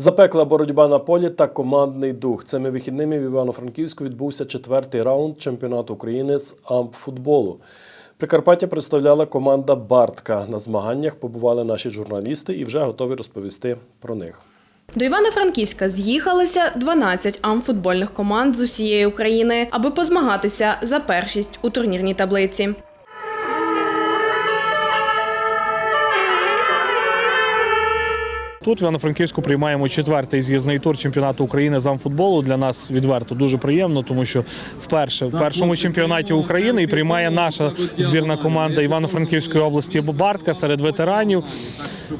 Запекла боротьба на полі та командний дух. Цими вихідними в Івано-Франківську відбувся четвертий раунд чемпіонату України з амфутболу. Прикарпаття представляла команда Бартка. На змаганнях побували наші журналісти і вже готові розповісти про них. До Івано-Франківська з'їхалися 12 амфутбольних команд з усієї України, аби позмагатися за першість у турнірній таблиці. Тут в Івано-Франківську приймаємо четвертий з'їзний тур чемпіонату України з амфутболу. Для нас відверто дуже приємно, тому що вперше в першому чемпіонаті України і приймає наша збірна команда Івано-Франківської області Бартка серед ветеранів.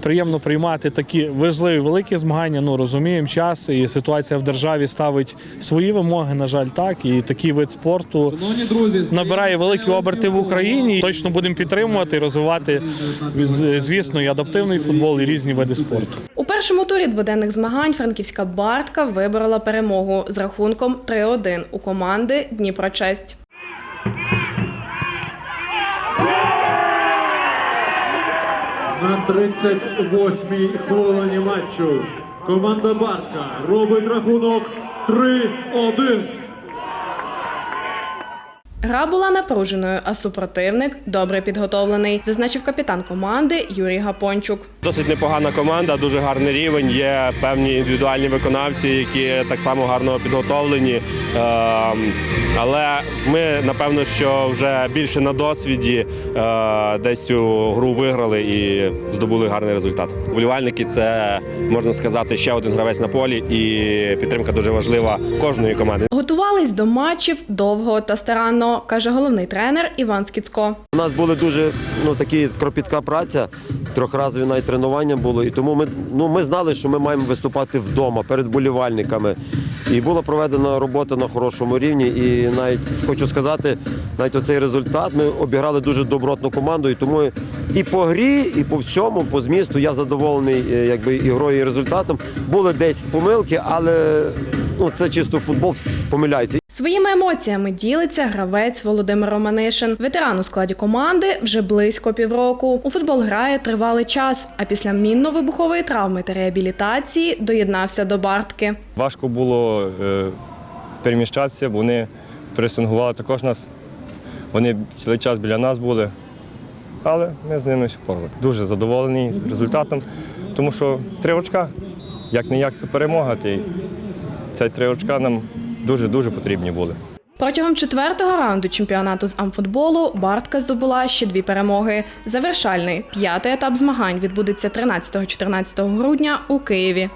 Приємно приймати такі важливі великі змагання. Ну розуміємо час і ситуація в державі ставить свої вимоги. На жаль, так і такий вид спорту набирає великі оберти в Україні. Точно будемо підтримувати і розвивати звісно і адаптивний футбол і різні види спорту. У першому турі дводенних змагань франківська Бартка виборола перемогу з рахунком 3-1 у команди Дніпрочесть. На 38-й хвилині матчу команда Барка робить рахунок 3-1. Гра була напруженою, а супротивник добре підготовлений, зазначив капітан команди Юрій Гапончук. Досить непогана команда, дуже гарний рівень. Є певні індивідуальні виконавці, які так само гарно підготовлені. Ем, Але ми напевно, що вже більше на досвіді е, десь цю гру виграли і здобули гарний результат. Вболівальники це можна сказати ще один гравець на полі, і підтримка дуже важлива кожної команди. Готувались до матчів довго та старанно, каже головний тренер Іван Скіцько. У нас були дуже ну, такі кропітка праця, трьохразові навіть тренування було. І тому ми, ну, ми знали, що ми маємо виступати вдома перед болівальниками. І була проведена робота на хорошому рівні. І навіть хочу сказати, навіть оцей результат ми обіграли дуже добротну команду. І тому і по грі, і по всьому, по змісту я задоволений е, якби, ігрою і результатом. Були десь помилки, але ну, це чисто футбол помиляється. Своїми емоціями ділиться гравець Володимир Романишин. Ветеран у складі команди вже близько півроку. У футбол грає тривалий час, а після мінно-вибухової травми та реабілітації доєднався до Бартки. Важко було е, переміщатися, бо вони пресингували також нас. Вони цілий час біля нас були, але ми з ними все впорали. Дуже задоволений результатом, тому що три очка, як не як це перемога. Ці три очка нам дуже-дуже потрібні були. Протягом четвертого раунду чемпіонату з амфутболу Бартка здобула ще дві перемоги. Завершальний п'ятий етап змагань відбудеться 13-14 грудня у Києві.